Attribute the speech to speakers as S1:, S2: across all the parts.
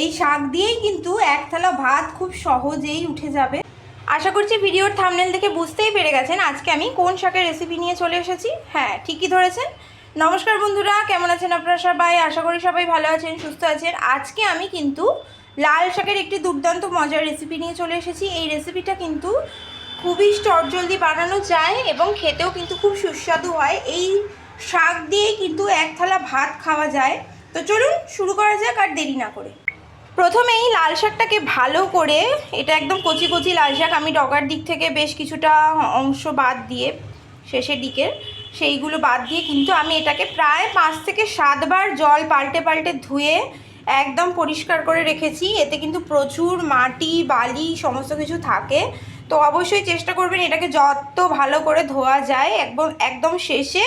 S1: এই শাক দিয়েই কিন্তু এক থালা ভাত খুব সহজেই উঠে যাবে। আশা করছি ভিডিওর থামনেল দেখে বুঝতেই পেরে গেছেন আজকে আমি কোন শাকের রেসিপি নিয়ে চলে এসেছি। হ্যাঁ ঠিকই ধরেছেন। নমস্কার বন্ধুরা, কেমন আছেন আপনারা সবাই? আশা করি সবাই ভালো আছেন, সুস্থ আছেন। আজকে আমি কিন্তু লাল শাকের একটি দুর্দান্ত মজার রেসিপি নিয়ে চলে এসেছি। এই রেসিপিটা কিন্তু খুবই চটজলদি বানানো যায় এবং খেতেও কিন্তু খুব সুস্বাদু হয়। এই শাক দিয়েই কিন্তু এক থালা ভাত খাওয়া যায়। তো চলুন শুরু করা যাক আর দেরি না করে। প্রথমেই লাল শাকটাকে ভালো করে, এটা একদম কচি কচি লাল শাক, আমি ডগার দিক থেকে বেশ কিছুটা অংশ বাদ দিয়ে, শেষের দিকের সেইগুলো বাদ দিয়ে কিন্তু আমি এটাকে প্রায় পাঁচ থেকে সাতবার জল পাল্টে পাল্টে ধুয়ে একদম পরিষ্কার করে রেখেছি। এতে কিন্তু প্রচুর মাটি, বালি সমস্ত কিছু থাকে। তো অবশ্যই চেষ্টা করবেন এটাকে যত ভালো করে ধোয়া যায়, একদম একদম শেষে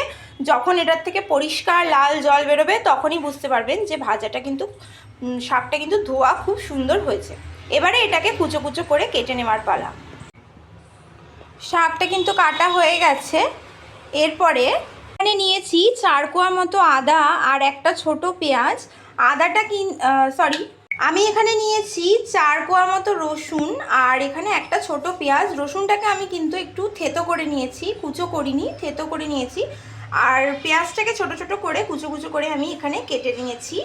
S1: যখন এটার থেকে পরিষ্কার লাল জল বেরোবে, তখনই বুঝতে পারবেন যে ভাজাটা কিন্তু শাকটা কিন্তু ধোয়া খুব সুন্দর হয়েছে। এবারে এটাকে কুচো কুচো করে কেটে নেওয়ার পালা। শাকটা কিন্তু কাটা হয়ে গেছে। এরপরে এখানে নিয়েছি চার কোয়া মতো আদা আর একটা ছোট পেঁয়াজ। আদাটা কিন সরি আমি এখানে নিয়েছি চার কোয়া মতো রসুন আর এখানে একটা ছোট পেঁয়াজ। রসুনটাকে আমি কিন্তু একটু থেতো করে নিয়েছি, কুচো করিনি, থেতো করে নিয়েছি। আর পেঁয়াজটাকে ছোট ছোট করে কুচো কুচো করে আমি এখানে কেটে নিয়েছি।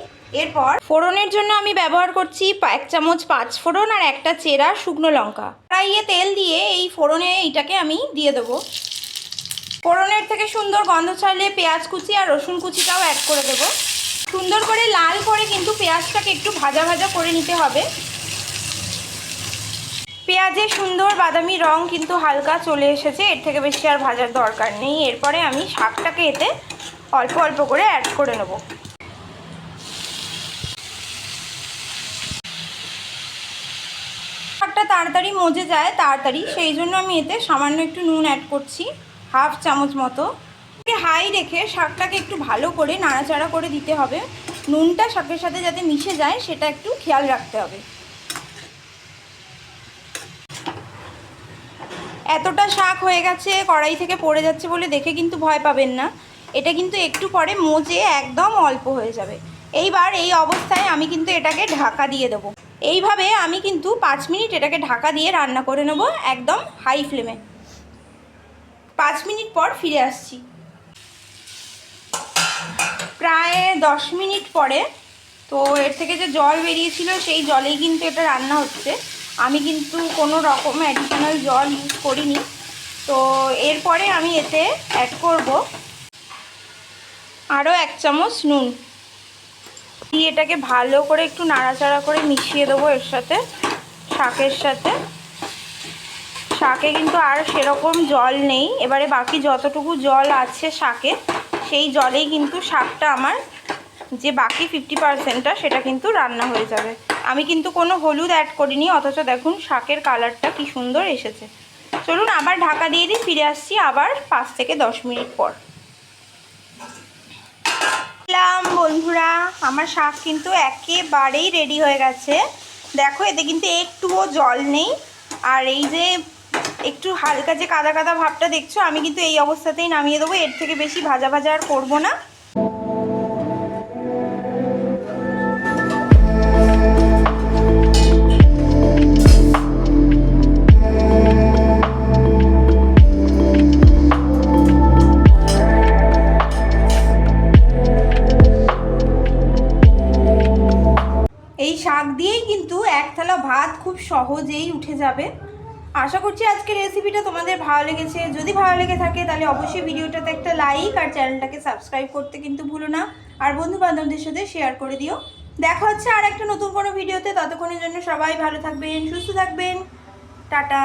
S1: এরপর ফোড়নের জন্য আমি ব্যবহার করছি এক চামচ পাঁচ ফোড়ন আর একটা চেরা শুকনো লঙ্কা। কড়াইয়ে তেল দিয়ে এই ফোড়নে এইটাকে আমি দিয়ে দেবো। ফোড়নের থেকে সুন্দর গন্ধ ছাড়লে পেঁয়াজ কুচি আর রসুন কুচিটাও অ্যাড করে দেবো। সুন্দর করে লাল করে কিন্তু পেঁয়াজটাকে একটু ভাজা ভাজা করে নিতে হবে। পেঁয়াজের সুন্দর বাদামি রং কিন্তু হালকা চলে এসেছে। এর থেকে বেশি আর ভাজার দরকার নেই। এরপরে আমি শাকটাকে এতে অল্প অল্প করে অ্যাড করে নেব। শাকটা তাড়াতাড়ি মজে যায়, তাড়াতাড়ি। সেই জন্য আমি এতে সামান্য একটু নুন অ্যাড করছি, হাফ চামচ মতো। হাই রেখে শাকটাকে একটু ভালো করে নাড়াচাড়া করে দিতে হবে। নুনটা শাকের সাথে যাতে মিশে যায়, সেটা একটু খেয়াল রাখতে হবে। এতটা শাক হয়ে গেছে, কড়াই থেকে পড়ে যাচ্ছে বলে দেখে কিন্তু ভয় পাবেন না। এটা কিন্তু একটু পরে মজে একদম অল্প হয়ে যাবে। এইবার এই অবস্থায় আমি কিন্তু এটাকে ঢাকা দিয়ে দেবো। এইভাবে আমি কিন্তু পাঁচ মিনিট এটাকে ঢাকা দিয়ে রান্না করে নেব একদম হাই ফ্লেমে। পাঁচ মিনিট পর ফিরে আসছি। প্রায় দশ মিনিট পরে, তো এর থেকে যে জল বেরিয়েছিল সেই জলেই কিন্তু এটা রান্না হচ্ছে। আমি কিন্তু কোনো রকম অ্যাডিশনাল জল ইউজ করিনি। তো এরপরে আমি এতে অ্যাড করব আরও এক চামচ নুন। দিয়ে এটাকে ভালো করে একটু নাড়াচাড়া করে মিশিয়ে দেবো এর সাথে, শাকের সাথে। শাকে কিন্তু আর সেরকম জল নেই। এবারে বাকি যতটুকু জল আছে শাকে, সেই জলেই কিন্তু শাকটা আমার যে বাকি ফিফটি পার্সেন্টটা সেটা কিন্তু রান্না হয়ে যাবে। আমি কিন্তু কোনো হলুদ অ্যাড করিনি, অথচ দেখুন শাকের কালারটা কি সুন্দর এসেছে। চলুন আবার ঢাকা দিয়ে দিই, ফিরে আসছি আবার পাঁচ থেকে দশ মিনিট পর। এলাম বন্ধুরা, আমার শাক কিন্তু একেবারেই রেডি হয়ে গেছে। দেখো, এতে কিন্তু একটুও জল নেই। আর এই যে একটু হালকা যে কাদা কাদা ভাবটা দেখছ, আমি কিন্তু এই অবস্থাতেই নামিয়ে দেবো। এর থেকে বেশি ভাজা ভাজা আর করব না। শাক দিয়েই কিন্তু এক থালা ভাত খুব সহজেই উঠে যাবে। আশা করছি আজকের রেসিপিটা তোমাদের ভালো লেগেছে। যদি ভালো লেগে থাকে, তাহলে অবশ্যই ভিডিওটাতে একটা লাইক আর চ্যানেলটাকে সাবস্ক্রাইব করতে কিন্তু ভুলো না। আর বন্ধু বান্ধবদের সাথে শেয়ার করে দিও। দেখা হচ্ছে আর একটা নতুন কোনো ভিডিওতে ততক্ষণের জন্য সবাই ভালো থাকবেন, সুস্থ থাকবেন। টাটা।